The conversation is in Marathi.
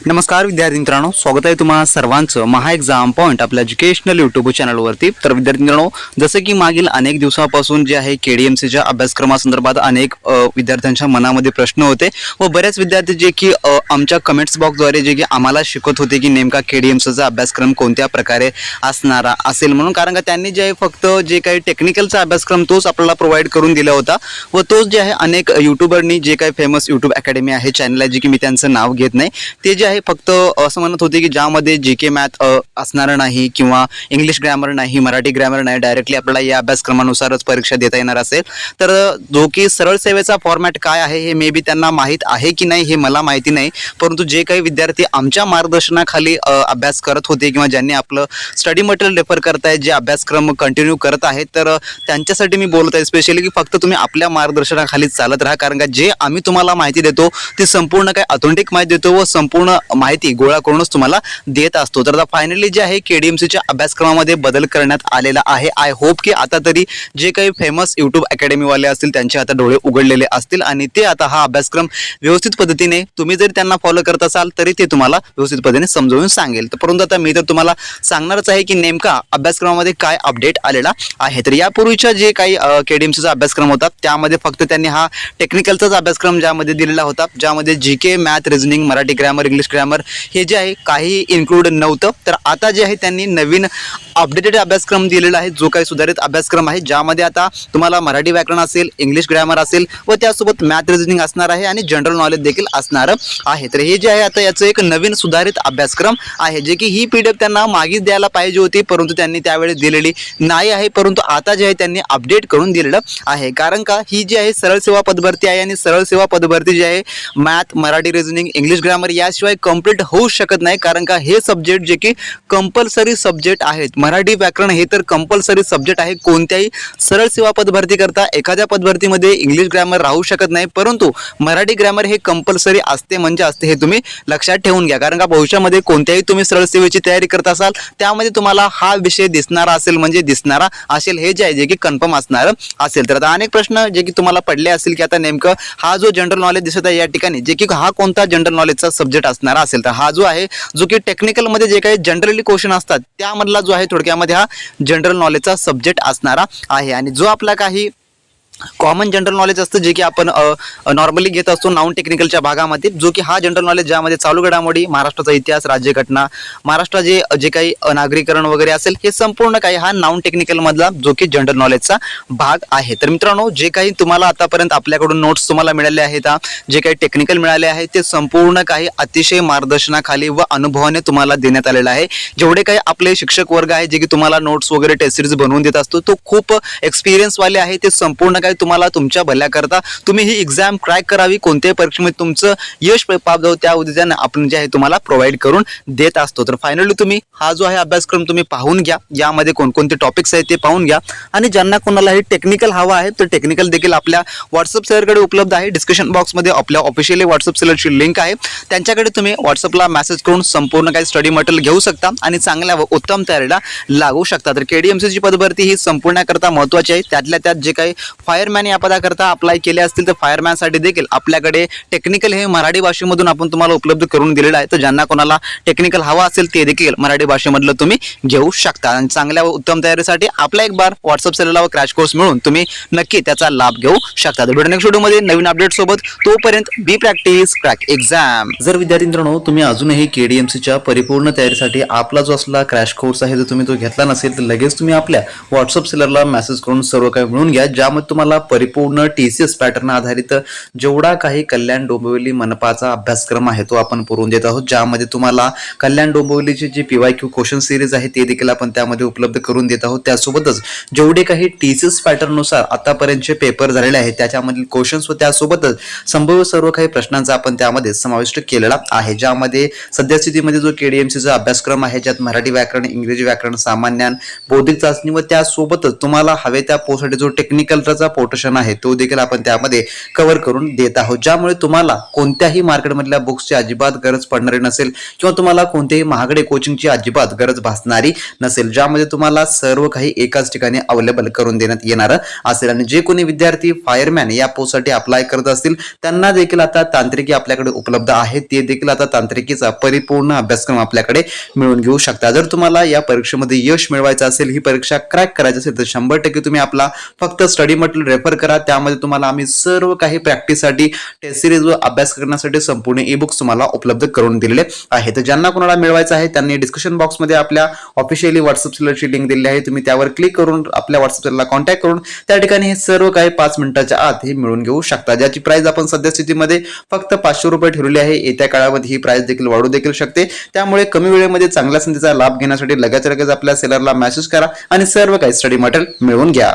नमस्कार विद्यार्थी मित्रांनो. स्वागत आहे तुम्हाला सर्वांचं महा एक्झाम पॉईंट आपल्या एज्युकेशनल यूट्यूब चॅनलवरती तर विद्यार्थी मित्रांनो जसं की मागील अनेक दिवसापासून जे आहे के डी एम सीच्या अभ्यासक्रमासंदर्भात अनेक विद्यार्थ्यांच्या मनामध्ये प्रश्न होते व बऱ्याच विद्यार्थी जे की आमच्या कमेंट्स बॉक्सद्वारे जे की आम्हाला शिकत होते की नेमका के डी एम सीचा अभ्यासक्रम कोणत्या प्रकारे असणारा असेल म्हणून कारण का त्यांनी जे आहे फक्त जे काही टेक्निकलचा अभ्यासक्रम तोच आपल्याला प्रोव्हाइड करून दिला होता व तोच जे आहे अनेक यूट्यूबरनी जे काही फेमस यूट्यूब अकॅडमी आहे चॅनल आहे जे की मी त्यांचं नाव घेत नाही ते जे आहे फक्त असं म्हणत होते की ज्यामध्ये जी के मॅथ असणार नाही किंवा इंग्लिश ग्रॅमर नाही मराठी ग्रॅमर नाही डायरेक्टली आपल्याला या अभ्यासक्रमानुसारच परीक्षा देता येणार असेल. तर जो की सरळ सेवेचा फॉर्मॅट काय आहे हे मे बी त्यांना माहीत आहे की नाही हे मला माहिती नाही. परंतु जे काही विद्यार्थी आमच्या मार्गदर्शनाखाली अभ्यास करत होते किंवा ज्यांनी आपलं स्टडी मटेरियल रेफर करतायत जे अभ्यासक्रम कंटिन्यू करत आहेत तर त्यांच्यासाठी मी बोलत आहे स्पेशली की फक्त तुम्ही आपल्या मार्गदर्शनाखाली चालत राहा. कारण का जे आम्ही तुम्हाला माहिती देतो ती संपूर्ण काय ऑथेंटिक माहिती देतो व संपूर्ण माहिती गोळा करूनच तुम्हाला देत असतो. तर आता फायनली जे आहे के डी एम सीच्या अभ्यासक्रमामध्ये बदल करण्यात आलेला आहे. आय होप की आता तरी जे काही फेमस यूट्यूब अकॅडमीवाले असतील त्यांचे आता डोळे उघडलेले असतील आणि ते आता हा अभ्यासक्रम व्यवस्थित पद्धतीने तुम्ही जरी त्यांना फॉलो करत असाल तरी ते तुम्हाला व्यवस्थित पद्धतीने समजवून सांगेल. तर परंतु आता मी तर तुम्हाला सांगणारच आहे की नेमका अभ्यासक्रमामध्ये काय अपडेट आलेला आहे. तर यापूर्वीच्या जे काही के डी एम सीचा अभ्यासक्रम होता त्यामध्ये फक्त त्यांनी हा टेक्निकलचाच अभ्यासक्रम ज्यामध्ये दिलेला होता ज्यामध्ये G K math reasoning Marathi grammar English grammar हे जे आहे काही इन्क्लूड नव्हतं. तर आता जे आहे त्यांनी नवीन अपडेटेड अभ्यासक्रम दिलेला आहे जो काही सुधारित अभ्यासक्रम आहे ज्यामध्ये आता तुम्हाला मराठी व्याकरण असेल इंग्लिश ग्रॅमर असेल व त्यासोबत मॅथ रिजनिंग असणार आहे आणि जनरल नॉलेज देखील असणार आहे. तर हे जे आहे आता याचं एक नवीन सुधारित अभ्यासक्रम आहे जे की ही पी डी एफ त्यांना मागीच द्यायला पाहिजे होती परंतु त्यांनी त्यावेळेस दिलेली नाही आहे परंतु आता जे आहे त्यांनी अपडेट करून दिलेलं आहे. कारण का ही जी आहे सरळ सेवा पदभरती आहे आणि सरळ सेवा पदभरती जी आहे math Marathi reasoning English grammar याशिवाय कंप्लीट होऊ शकत नाही कारण का हे सब्जेक्ट जे की कंपल्सरी सब्जेक्ट आहेत. मराठी व्याकरण हे तर कंपल्सरी सब्जेक्ट आहे. कोणत्याही सरळ सेवा पदभरती करता एखाद्या पदभरतीमध्ये इंग्लिश ग्रॅमर राहू शकत नाही. परंतु मराठी ग्रॅमर हे कंपल्सरी असते म्हणजे असते हे तुम्ही लक्षात ठेवून घ्या. कारण का भविष्यामध्ये कोणत्याही तुम्ही सरळ सेवेची तयारी करत असाल त्यामध्ये तुम्हाला हा विषय दिसणारा असेल म्हणजे दिसणारा असेल. हे जे आहे जे की कन्फर्म असणार असेल. तर आता अनेक प्रश्न जे की तुम्हाला पडले असेल की आता नेमकं हा जो जनरल नॉलेज दिसत आहे या ठिकाणी जे की हा कोणता जनरल नॉलेजचा सब्जेक्ट असतो असणारा असेल तर हा जो आहे जो की टेक्निकलमध्ये जे काही जनरली क्वेश्चन असतात त्यामधला जो आहे थोडक्यामध्ये हा जनरल नॉलेजचा सब्जेक्ट असणारा आहे. आणि जो आपला काही कॉमन जनरल नॉलेज असतं जे की आपण नॉर्मली घेत असतो नॉन टेक्निकलच्या भागामध्ये जो की हा जनरल नॉलेज ज्यामध्ये चालू घडामोडी महाराष्ट्राचा इतिहास राज्यघटना महाराष्ट्र जे जे काही नागरीकरण वगैरे असेल हे संपूर्ण काही हा नॉन टेक्निकलमधला जो की जनरल नॉलेजचा भाग आहे. तर मित्रांनो जे काही तुम्हाला आतापर्यंत आपल्याकडून नोट्स तुम्हाला मिळाले आहेत जे काही टेक्निकल मिळाले आहे ते संपूर्ण काही अतिशय मार्गदर्शनाखाली व अनुभवाने तुम्हाला देण्यात आलेला आहे. जेवढे काही आपले शिक्षक वर्ग आहे जे की तुम्हाला नोट्स वगैरे टेस्ट सिरीज बनवून देत असतो तो खूप एक्सपिरियन्सवाले आहे ते संपूर्ण काही तुम्हाला तुमच्या भल्याकरता? तुम्ही ही एक्झाम क्रॅक करावी कोणत्याही परीक्षेमध्ये तुमचं यश पाप जाऊ त्या उद्देशाने आपण जे आहे तुम्हाला प्रोव्हाइड करून देत असतो. तर फायनली तुम्ही हा जो आहे अभ्यासक्रम तुम्ही पाहून घ्या. यामध्ये कोणकोणते टॉपिक्स आहेत ते पाहून घ्या. आणि ज्यांना कोणालाही टेक्निकल हवा आहे तर टेक्निकल देखील आपल्या व्हॉट्सअप सेलरकडे उपलब्ध आहे. डिस्क्रिप्शन बॉक्समध्ये आपल्या ऑफिशियली व्हॉट्सअप सेलरची लिंक आहे. त्यांच्याकडे तुम्ही व्हॉट्सअपला मेसेज करून संपूर्ण काही स्टडी मटेरियल घेऊ शकता आणि चांगल्या व उत्तम तयारीला लागू शकता. तर के डी एम सीची पदभरती ही संपूर्णकरता महत्त्वाची आहे. त्यातल्या त्यात जे काही फायरमॅन या पदाकरता अप्लाय केले असतील तर फायरमॅनसाठी देखील आपल्याकडे टेक्निकल हे मराठी भाषेमधून आपण तुम्हाला उपलब्ध करून दिलेलं आहे. तर ज्यांना कोणाला टेक्निकल हवा असेल ते देखील मराठी भाषेमधलं तुम्ही घेऊ शकता. आणि चांगल्या व उत्तम तयारीसाठी आपला एक बार व्हॉट्सअप सेलला व क्रॅश कोर्स मिळून तुम्ही नक्की त्याचा लाभ घेऊ शकता. तर भेटू नेक्स्ट व्हिडिओमध्ये नवीन अपडेट सोबत तोपर्यंत बी प्रॅक्टिस क्रॅक एक्झाम जर विद्यार्थी मित्रांनो तुम्ही अजूनही के डी एम सीच्या परिपूर्ण तयारीसाठी आपला जो असला क्रॅश कोर्स आहे जर तुम्ही तो घेतला नसेल तर लगेच तुम्ही आपल्या व्हॉट्सअप सेलरला मेसेज करून सर्व काही मिळून घ्या. ज्यामध्ये तुम्हाला परिपूर्ण टी सी एस पॅटर्न आधारित जेवढा काही कल्याण डोंबिवली मनपाचा अभ्यासक्रम आहे तो आपण पुरवून देत आहोत ज्यामध्ये तुम्हाला कल्याण डोंबिवलीचे जे पीवाय क्यू क्वेश्चन सिरीज आहे ते देखील आपण त्यामध्ये उपलब्ध करून देत आहोत. त्यासोबतच जेवढे काही टी सी एस पॅटर्ननुसार आतापर्यंतचे पेपर झालेले आहेत त्याच्यामधील क्वेश्चन्स व त्यासोबतच संभव सर्व काही प्रश्नांचा आपण त्यामध्ये समाविष्ट केलेला आहे. ज्यामध्ये सद्यस्थितीमध्ये जो के डी एम सीचा अभ्यासक्रम आहे ज्यात मराठी व्याकरण इंग्रजी व्याकरण सामान्यान बौद्धिक चाचणी व त्यासोबतच तुम्हाला हवे त्या पोस्टसाठी जो टेक्निकलचा कोटेशन आहे तो देखील आपण त्यामध्ये कव्हर करून देत आहोत. ज्यामुळे तुम्हाला कोणत्याही मार्केटमधल्या बुक्सची अजिबात गरज पडणारी नसेल किंवा तुम्हाला कोणत्याही महागडे कोचिंगची अजिबात गरज भासणारी नसेल ज्यामध्ये तुम्हाला सर्व काही एकाच ठिकाणी अवेलेबल करून देण्यात येणार असेल. आणि जे कोणी विद्यार्थी फायरमॅन या पोस्टसाठी अप्लाय करत असतील त्यांना देखील आता तांत्रिकी आपल्याकडे उपलब्ध आहेत ते देखील आता तांत्रिकीचा परिपूर्ण अभ्यासक्रम आपल्याकडे मिळवून घेऊ शकता. जर तुम्हाला या परीक्षेमध्ये यश मिळवायचं असेल ही परीक्षा क्रॅक करायची असेल तर शंभर टक्के तुम्ही आपला फक्त स्टडी हॉस्पिटल रेफर करा. त्यामध्ये तुम्हाला आम्ही सर्व काही प्रॅक्टिससाठी टेस्ट सिरीज व अभ्यास करण्यासाठी संपूर्ण ई बुक्स तुम्हाला उपलब्ध करून दिलेले आहे तर ज्यांना कोणाला मिळवायचं आहे त्यांनी डिस्क्रिप्शन बॉक्समध्ये आपल्या ऑफिशियली व्हॉट्सअप सेलरची लिंक दिली आहे. तुम्ही त्यावर क्लिक करून आपल्या व्हॉट्सअप सेलरला कॉन्टॅक्ट करून त्या ठिकाणी हे सर्व काही पाच मिनिटाच्या आत हे मिळून घेऊ शकता. ज्याची प्राइस आपण सध्या स्थितीमध्ये फक्त पाचशे रुपये ठेवली आहे येत्या काळामध्ये ही प्राइस देखील वाढू देखील शकते. त्यामुळे कमी वेळेमध्ये चांगल्या संधीचा लाभ घेण्यासाठी लगेच लगेच आपल्या सेलरला मेसेज करा आणि सर्व काही स्टडी मटेरियल मिळवून घ्या.